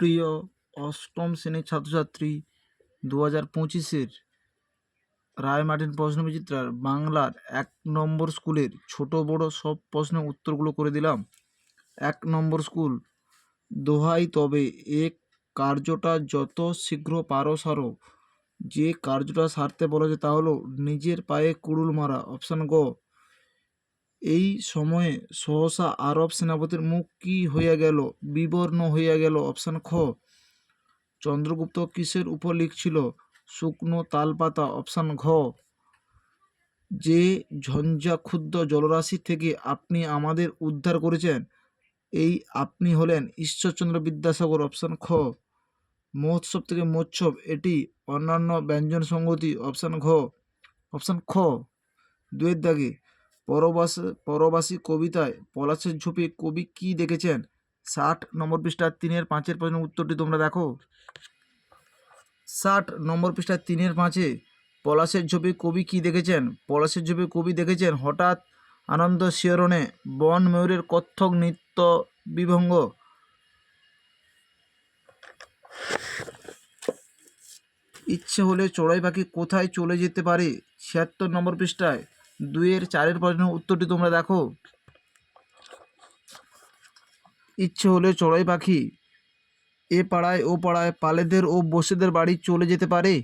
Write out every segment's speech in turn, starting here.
প্রিয় অষ্টম শ্রেণির ছাত্রছাত্রী দু হাজার পঁচিশের রায় মার্টিন প্রশ্নবিচিত্রার বাংলার এক নম্বর স্কুলের ছোট বড় সব প্রশ্নের উত্তরগুলো করে দিলাম। এক নম্বর স্কুল, দোহাই তবে এ কার্যটা যত শীঘ্র পারো সারো। যে কার্যটা সারতে বলেছে তা হলো, নিজের পায়ে কুড়ুল মারা। অপশান গ এই সময়ে সহসা আরব সেনাপতির মুখ কি হইয়া গেল? বিবর্ণ হইয়া গেল অপশান খ। চন্দ্রগুপ্ত কিসের উপর লিখছিল? শুকনো তালপাতা, অপশান ঘ। যে ঝঞ্ঝা ক্ষুদ্র জলরাশি থেকে আপনি আমাদের উদ্ধার করেছেন, এই আপনি হলেন ঈশ্বরচন্দ্র বিদ্যাসাগর, অপশান খ। মহোৎসব থেকে মোৎসব এটি অন্যান্য ব্যঞ্জন সংগতি অপশান ঘ। অপশান খ। দুয়ের দাগে পরবাস, পরবাসী কবিতায় পলাশের ঝোপে কবি কি দেখেছেন? ষাট নম্বর পৃষ্ঠা তিনের পাঁচের প্রশ্নের উত্তরটি তোমরা দেখো। ষাট নম্বর পৃষ্ঠা তিনের পাঁচে পলাশের ঝোপে কবি কি দেখেছেন? পলাশের ঝোপে কবি দেখেছেন হঠাৎ আনন্দ শিহরণে বন ময়ূরের কত্থক নৃত্য বিভঙ্গ। ইচ্ছে হলে চড়াই পাখি কোথায় চলে যেতে পারে? ছিয়াত্তর নম্বর পৃষ্ঠায় দুইয়ের চারের প্রশ্নের উত্তরটি তোমরা দেখো। ইচ্ছে হলে চড়াই পাখি এ পাড়ায়, ও পাড়ায়, পালেদের ও বসেদের বাড়ি চলে যেতে পারে।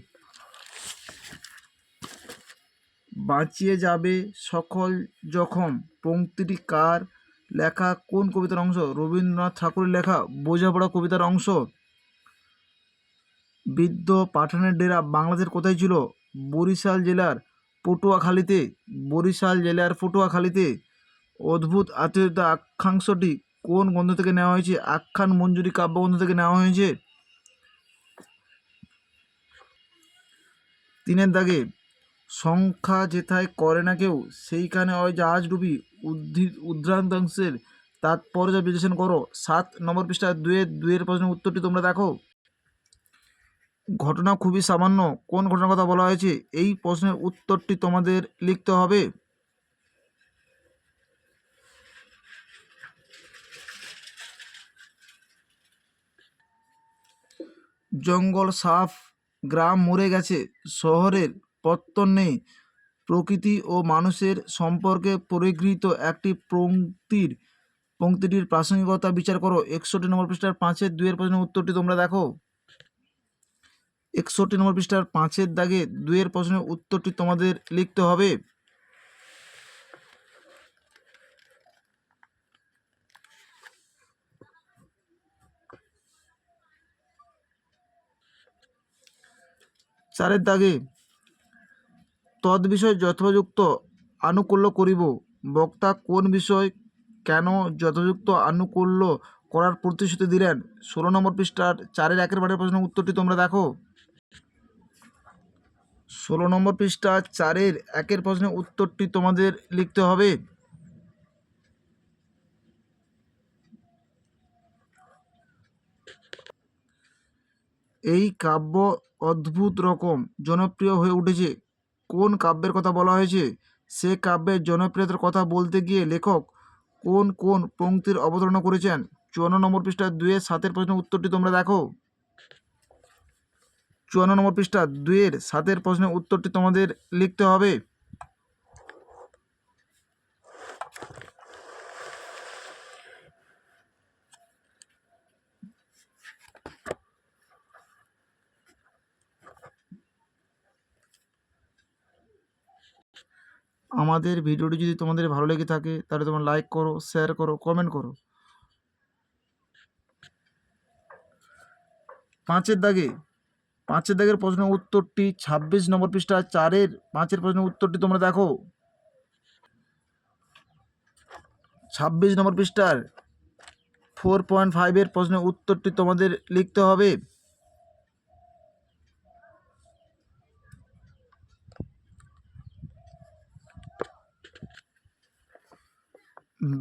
বাঁচিয়ে যাবে সকল জখম। পংক্তিটি কার লেখা? কোন কবিতার অংশ? রবীন্দ্রনাথ ঠাকুরের লেখা বোঝাপড়া কবিতার অংশ। বৃদ্ধ পাঠানের ডেরা বাংলাদেশের কোথায় ছিল? বরিশাল জেলার পটুয়াখালীতে, বরিশাল জেলার পটুয়াখালীতে অদ্ভুত আত্মীয়তা আখ্যাংশটি কোন গ্রন্থ থেকে নেওয়া হয়েছে? আখ্যান মঞ্জুরি কাব্যগ্রন্থ থেকে নেওয়া হয়েছে? তিনের দাগে, সংখ্যা যেথায় করে না কেউ, সেইখানে ওই জাহাজ ডুবি উদ্ধৃত উদ্ভ্রান্তাংশের তাৎপর্য বিশ্লেষণ করো। সাত নম্বর পৃষ্ঠা দুয়ের দুয়ের প্রশ্নের উত্তরটি তোমরা দেখো। ঘটনা খুবই সামান্য। কোন ঘটনার কথা বলা হয়েছে? এই প্রশ্নের উত্তরটি তোমাদের লিখতে হবে। জঙ্গল সাফ, গ্রাম মরে গেছে, শহরের পত্তন নেই। প্রকৃতি ও মানুষের সম্পর্কে পরিগৃহীত একটি পঙ্ক্তির, পঙ্ক্তিটির প্রাসঙ্গিকতা বিচার করো। একষট্টি নম্বর পৃষ্ঠার পাঁচের দুইয়ের প্রশ্নের উত্তরটি তোমরা দেখো। একষট্টি নম্বর পৃষ্ঠার পাঁচের দাগে দুয়ের প্রশ্নের উত্তরটি তোমাদের লিখতে হবে। চারের দাগে তদ্বিষয় যথোপযুক্ত আনুকূল্য করিব। বক্তা কোন বিষয় কেন যথোযুক্ত আনুকূল্য করার প্রতিশ্রুতি দিলেন? ষোলো নম্বর পৃষ্ঠার চারের একের বারের প্রশ্নের উত্তরটি তোমরা দেখো। ষোলো নম্বর পৃষ্ঠা, চারের একের প্রশ্নের উত্তরটি তোমাদের লিখতে হবে। এই কাব্য অদ্ভুত রকম, জনপ্রিয় হয়ে উঠেছে। কোন কাব্যের কথা বলা হয়েছে? সে কাব্যের জনপ্রিয়তার কথা বলতে গিয়ে লেখক কোন কোন পঙ্ক্তির অবতারণা করেছেন? চুয়ান্ন নম্বর পৃষ্ঠা দুয়ের সাতের প্রশ্নের উত্তরটি তোমরা দেখো। চুয়ান্ন নম্বর পৃষ্ঠা দুয়ের সাতের প্রশ্নের উত্তরটি তোমাদের লিখতে হবে। আমাদের ভিডিওটি যদি তোমাদের ভালো লেগে থাকে, তাহলে তোমরা লাইক করো শেয়ার করো কমেন্ট করো। পাঁচের দাগে পাঁচের দাগের প্রশ্নের উত্তরটি ছাব্বিশ নম্বর পৃষ্ঠা, চারের পাঁচের প্রশ্নের উত্তরটি তোমরা দেখো। ছাব্বিশ নম্বর পৃষ্ঠার ফোর পয়েন্ট ফাইভের প্রশ্নের উত্তরটি তোমাদের লিখতে হবে।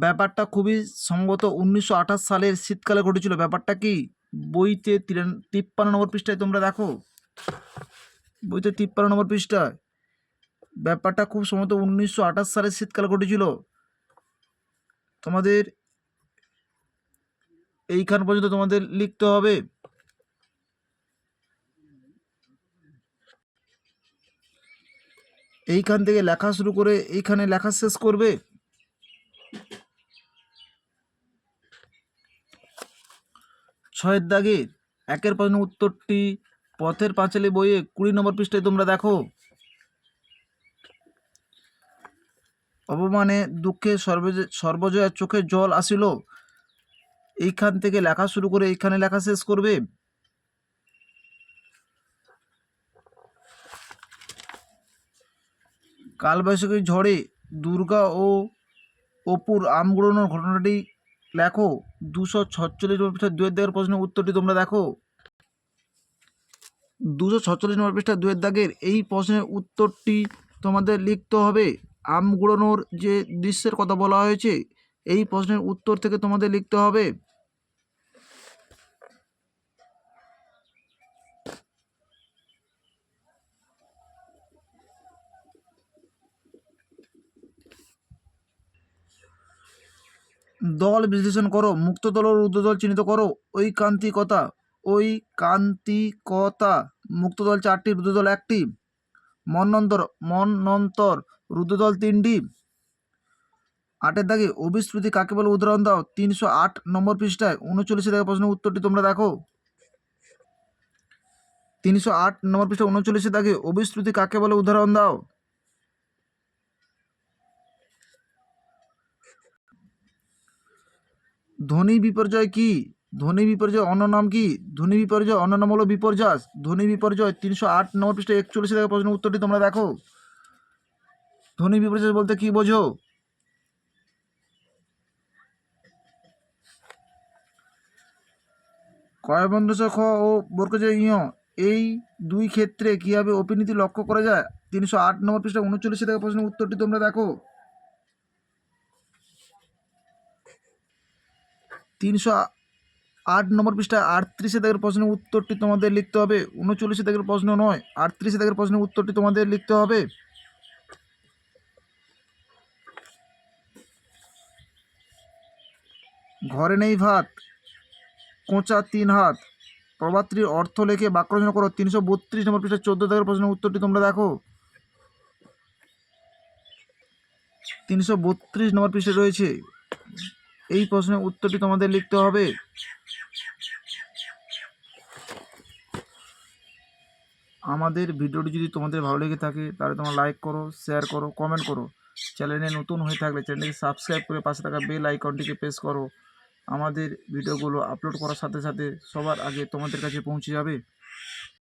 ব্যাপারটা খুবই সম্ভবত উনিশশো সালের শীতকালে ঘটেছিল। ব্যাপারটা কি? বইতে তিপ্পান্ন নম্বর পৃষ্ঠায় তোমরা দেখো। বইতে তিপ্পান্ন নম্বর পৃষ্ঠায়, ব্যাপারটা খুব সম্ভবত উনিশশো আঠাশ সালের শীতকাল ঘটেছিল। তোমাদের এইখান পর্যন্ত তোমাদের লিখতে হবে। এইখান থেকে লেখা শুরু করে এইখানে লেখা শেষ করবে। ছয়ের দাগে একের প্রশ্ন উত্তরটি পথের পাঁচালী বইয়ে কুড়ি নম্বর পৃষ্ঠায় তোমরা দেখো। অপমানে দুঃখে সর্বজয় সর্বজয়ার চোখে জল আসিল। এইখান থেকে লেখা শুরু করে এইখানে লেখা শেষ করবে। কালবৈশাখী ঝড়ে দুর্গা ও অপুর আম কুড়োনোর ঘটনাটি লেখো, দুশো ছচল্লিশ নম্বর পৃষ্ঠা দুয়ের দাগের প্রশ্নের উত্তরটি তোমরা দেখো। দুশো ছচল্লিশ নম্বর পৃষ্ঠা দুয়ের দাগের এই প্রশ্নের উত্তরটি তোমাদের লিখতে হবে। আম গুড়োনোর যে দৃশ্যের কথা বলা হয়েছে, এই প্রশ্নের উত্তর থেকে তোমাদের লিখতে হবে। দল বিশ্লেষণ করো মুক্ত দল ও রুদ্র দল চিহ্নিত করো। ওই কান্তিকতা ওই কান্তিকতা মুক্ত দল চারটি রুদ্র দল একটি। মন্নন্তর মন্নন্তর রুদ্র দল তিনটি। আটের দাগে অভিশ্রুতি কাকে বলে উদাহরণ দাও? তিনশো আট নম্বর পৃষ্ঠায় উনচল্লিশে দাগে প্রশ্নের উত্তরটি তোমরা দেখো। তিনশো আট নম্বর পৃষ্ঠা উনচল্লিশে দাগে অভিশ্রুতি কাকে বলে উদাহরণ দাও? ধ্বনি বিপর্যয় কি? ধ্বনি বিপর্যয় অন্য নাম কি? ধ্বনি বিপর্যয় অন্য নাম হলো বিপর্যাস ধ্বনি বিপর্যয় তিনশো আট নম্বর পৃষ্ঠা একচল্লিশে দাগে প্রশ্নের উত্তরটি তোমরা দেখো। ধ্বনি বিপর্যয় বলতে কি বোঝো? কয়বন্ধস খ ও বর্গজ ইয়, এই দুই ক্ষেত্রে কীভাবে অপিনীতি লক্ষ্য করা যায়? তিনশো আট নম্বর পৃষ্ঠা উনচল্লিশে থেকে প্রশ্নের উত্তরটি তোমরা দেখো। তিনশো আট নম্বর পৃষ্ঠা, আটত্রিশে দাগের প্রশ্নের উত্তরটি তোমাদের লিখতে হবে। উনচল্লিশে দাগের প্রশ্ন নয়, আটত্রিশে দাগের প্রশ্নের উত্তরটি তোমাদের লিখতে হবে। ঘরে নেই ভাত, কোঁচা তিন হাত প্রবাত্রীর অর্থ লেখে বাক্য রচনা করো। তিনশো বত্রিশ নম্বর পৃষ্ঠা, চোদ্দ দাগের প্রশ্নের উত্তরটি তোমরা দেখো। তিনশো বত্রিশ নম্বর পৃষ্ঠা রয়েছে। এই প্রশ্নের উত্তরটি তোমাদের লিখতে হবে। আমাদের ভিডিওটি যদি তোমাদের ভালো লেগে থাকে, তাহলে তোমরা লাইক করো শেয়ার করো কমেন্ট করো। চ্যানেলে নতুন হয়ে থাকলে চ্যানেলটিকে সাবস্ক্রাইব করে পাশে থাকা বেল আইকনটিকে প্রেস করো। আমাদের ভিডিওগুলো আপলোড করার সাথে সাথে সবার আগে তোমাদের কাছে পৌঁছে যাবে।